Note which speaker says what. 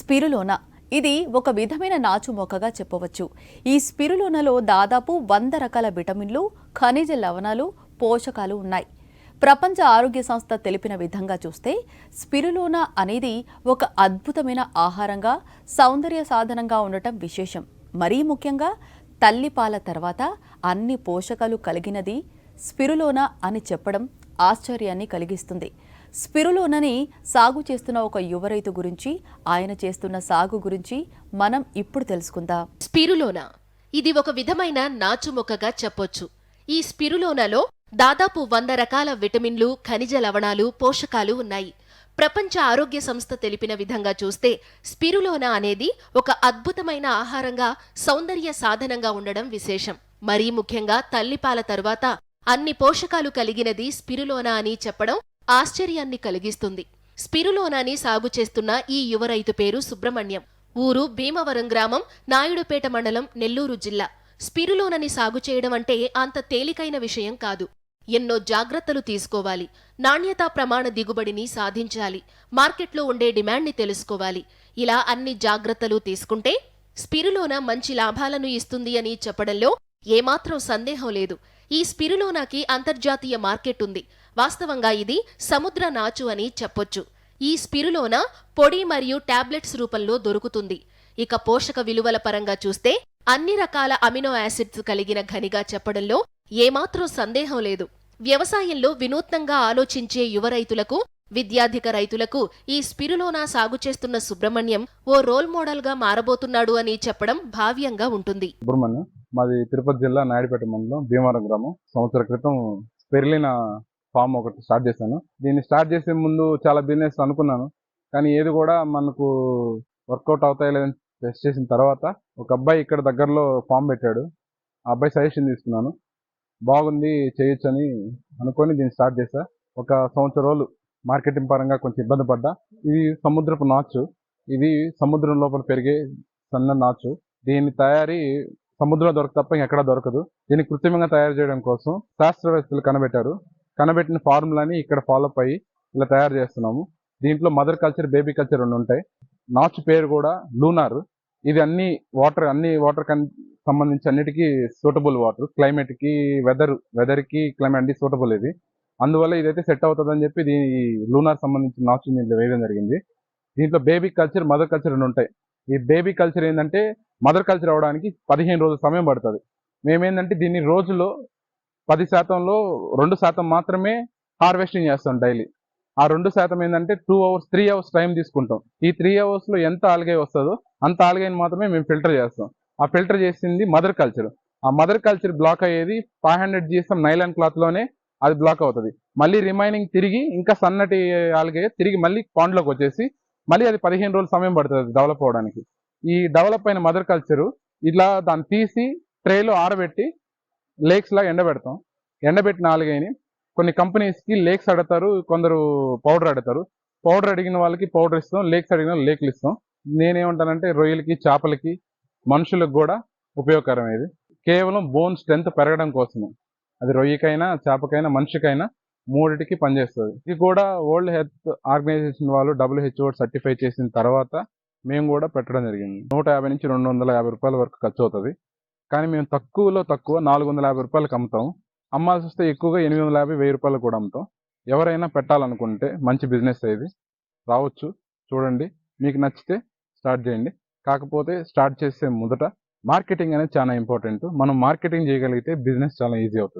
Speaker 1: స్పిరులోనా. ఇది ఒక విధమైన నాచు మొక్కగా చెప్పవచ్చు. ఈ స్పిరులోనలో దాదాపు వంద రకాల విటమిన్లు ఖనిజ లవణాలు పోషకాలు ఉన్నాయి. ప్రపంచ ఆరోగ్య సంస్థ తెలిపిన విధంగా చూస్తే స్పిరులోనా అనేది ఒక అద్భుతమైన ఆహారంగా సౌందర్య సాధనంగా ఉండటం విశేషం. మరీ ముఖ్యంగా తల్లిపాల తర్వాత అన్ని పోషకాలు కలిగినది స్పిరులోనా అని చెప్పడం ఆశ్చర్యాన్ని కలిగిస్తుంది. స్పిరులోనని సాగు చేస్తున్న ఒక యువ రైతు గురించి ఆయన చేస్తున్న సాగు గురించి మనం ఇప్పుడు తెలుసుకుందాం.
Speaker 2: స్పిరులోనా. ఇది ఒక విధమైన నాచు మొక్కగా చెప్పొచ్చు. ఈ స్పిరులోనాలో దాదాపు వంద రకాల విటమిన్లు ఖనిజ లవణాలు పోషకాలు ఉన్నాయి. ప్రపంచ ఆరోగ్య సంస్థ తెలిపిన విధంగా చూస్తే స్పిరులోనా అనేది ఒక అద్భుతమైన ఆహారంగా సౌందర్య సాధనంగా ఉండడం విశేషం. మరీ ముఖ్యంగా తల్లిపాల తరువాత అన్ని పోషకాలు కలిగినది స్పిరులోనా అని చెప్పడం ఆశ్చర్యాన్ని కలిగిస్తుంది. స్పిరులోనాని సాగు చేస్తున్న ఈ యువ రైతు పేరు సుబ్రహ్మణ్యం. ఊరు భీమవరం గ్రామం నాయుడుపేట మండలం నెల్లూరు జిల్లా. స్పిరులోనని సాగు చేయడం అంటే అంత తేలికైన విషయం కాదు. ఎన్నో జాగ్రత్తలు తీసుకోవాలి. నాణ్యతా ప్రమాణ దిగుబడిని సాధించాలి. మార్కెట్లో ఉండే డిమాండ్ని తెలుసుకోవాలి. ఇలా అన్ని జాగ్రత్తలు తీసుకుంటే స్పిరులోన మంచి లాభాలను ఇస్తుంది అని చెప్పడంలో ఏమాత్రం సందేహం లేదు. ఈ స్పిరులోనాకి అంతర్జాతీయ మార్కెట్ ఉంది. వాస్తవంగా ఇది సముద్ర నాచు అని చెప్పొచ్చు. ఈ స్పిరులోన పొడి మరియు టాబ్లెట్స్ రూపంలో దొరుకుతుంది. ఇక పోషక విలువల పరంగా చూస్తే అన్ని రకాల అమినో యాసిడ్స్ కలిగిన ఘనిగా చెప్పడంలో ఏమాత్రం సందేహం లేదు. వ్యవసాయంలో వినూత్నంగా ఆలోచించే యువ రైతులకు విద్యాధిక రైతులకు ఈ స్పిరులోనా సాగు చేస్తున్న సుబ్రహ్మణ్యం ఓ రోల్ మోడల్గా మారబోతున్నాడు అని చెప్పడం భావ్యంగా ఉంటుంది.
Speaker 3: మాది తిరుపతి జిల్లా నాయుడుపేట మండలం భీమవరం గ్రామం. సంవత్సర క్రితం పెరిలిన ఫామ్ ఒకటి స్టార్ట్ చేశాను. దీన్ని స్టార్ట్ చేసే ముందు చాలా బిజినెస్ అనుకున్నాను. కానీ ఏది కూడా మనకు వర్కౌట్ అవుతాయి లేదని టెస్ట్ చేసిన తర్వాత ఒక అబ్బాయి ఇక్కడ దగ్గరలో ఫామ్ పెట్టాడు. ఆ అబ్బాయి సజెషన్ తీసుకున్నాను. బాగుంది చేయొచ్చని అనుకొని దీన్ని స్టార్ట్ చేశా. ఒక సంవత్సరం రోజులు మార్కెటింగ్ పరంగా కొంచెం ఇబ్బంది పడ్డా. ఇది సముద్రపు నాచు. ఇది సముద్రం లోపల పెరిగే సన్న నాచు. దీని తయారీ సముద్రంలో దొరక తప్ప ఎక్కడా దొరకదు. దీన్ని కృత్రిమంగా తయారు చేయడం కోసం శాస్త్రవేత్తలు కనబెట్టారు కనబెట్టిన ఫార్ములాని ఇక్కడ ఫాలోఅప్ అయ్యి ఇలా తయారు చేస్తున్నాము. దీంట్లో మదర్ కల్చర్ బేబీ కల్చర్ రెండు ఉంటాయి. నాచు పేరు కూడా లూనార్ ఇది అన్ని వాటర్ అన్ని వాటర్ కన్ సంబంధించి అన్నిటికీ సూటబుల్ వాటర్ క్లైమేట్కి వెదర్ వెదర్కి క్లైమేట్ అన్ని సూటబుల్ ఇది. అందువల్ల ఇదైతే సెట్ అవుతుందని చెప్పి దీని లూనార్ సంబంధించిన నాచు దీంట్లో వేయడం జరిగింది. దీంట్లో బేబీ కల్చర్ మదర్ కల్చర్ రెండు ఉంటాయి. ఈ బేబీ కల్చర్ ఏంటంటే మదర్ కల్చర్ అవడానికి పదిహేను రోజుల సమయం పడుతుంది. మేమేంటంటే దీన్ని రోజులో పది శాతంలో రెండు శాతం మాత్రమే హార్వెస్టింగ్ చేస్తాం డైలీ. ఆ రెండు శాతం ఏంటంటే two hours three hours time తీసుకుంటాం. ఈ త్రీ అవర్స్లో ఎంత ఆల్గే వస్తుందో అంత ఆల్గైని మాత్రమే మేము ఫిల్టర్ చేస్తాం. ఆ ఫిల్టర్ చేసింది మదర్ కల్చర్. ఆ మదర్ కల్చర్ బ్లాక్ అయ్యేది ఫైవ్ హండ్రెడ్ జీఎస్ఎం నైలాన్ క్లాత్లోనే అది బ్లాక్ అవుతుంది. మళ్ళీ రిమైనింగ్ తిరిగి ఇంకా సన్నటి ఆల్గే తిరిగి మళ్ళీ పాండ్లోకి వచ్చేసి మళ్ళీ అది పదిహేను రోజులు సమయం పడుతుంది డెవలప్ అవడానికి ఈ డెవలప్ అయిన మదర్ కల్చరు ఇట్లా దాన్ని తీసి ట్రేలో ఆరబెట్టి లేక్స్ లాగా ఎండబెడతాం ఎండబెట్టిన ఆలుగైని కొన్ని కంపెనీస్కి లేక్స్ అడతారు కొందరు పౌడర్ అడతారు. పౌడర్ అడిగిన వాళ్ళకి పౌడర్ ఇస్తాం లేక్స్ అడిగిన లేకులు లేక్లు ఇస్తాం. నేనేమంటానంటే రొయ్యలకి చేపలకి మనుషులకు కూడా ఉపయోగకరం ఇది. కేవలం బోన్ స్ట్రెంత్ పెరగడం కోసమే. అది రొయ్యకైనా చేపకైనా మనిషికైనా మూడిటికి పనిచేస్తుంది. ఇది కూడా వరల్డ్ హెల్త్ ఆర్గనైజేషన్ వాళ్ళు డబ్ల్యూహెచ్ఓ సర్టిఫై చేసిన తర్వాత మేము కూడా పెట్టడం జరిగింది. నూట యాభై నుంచి రెండు వందల యాభై రూపాయల వరకు ఖర్చు అవుతుంది. కానీ మేము తక్కువలో తక్కువ నాలుగు వందల యాభై రూపాయలకు అమ్ముతాం. అమ్మాల్సి వస్తే ఎక్కువగా ఎనిమిది వందల యాభై వెయ్యి రూపాయలు కూడా అమ్ముతాం. ఎవరైనా పెట్టాలనుకుంటే మంచి బిజినెస్ ఇది. రావచ్చు. చూడండి. మీకు నచ్చితే స్టార్ట్ చేయండి. కాకపోతే స్టార్ట్ చేసే మొదట మార్కెటింగ్ అనేది చాలా ఇంపార్టెంట్. మనం మార్కెటింగ్ చేయగలిగితే బిజినెస్ చాలా ఈజీ అవుతుంది.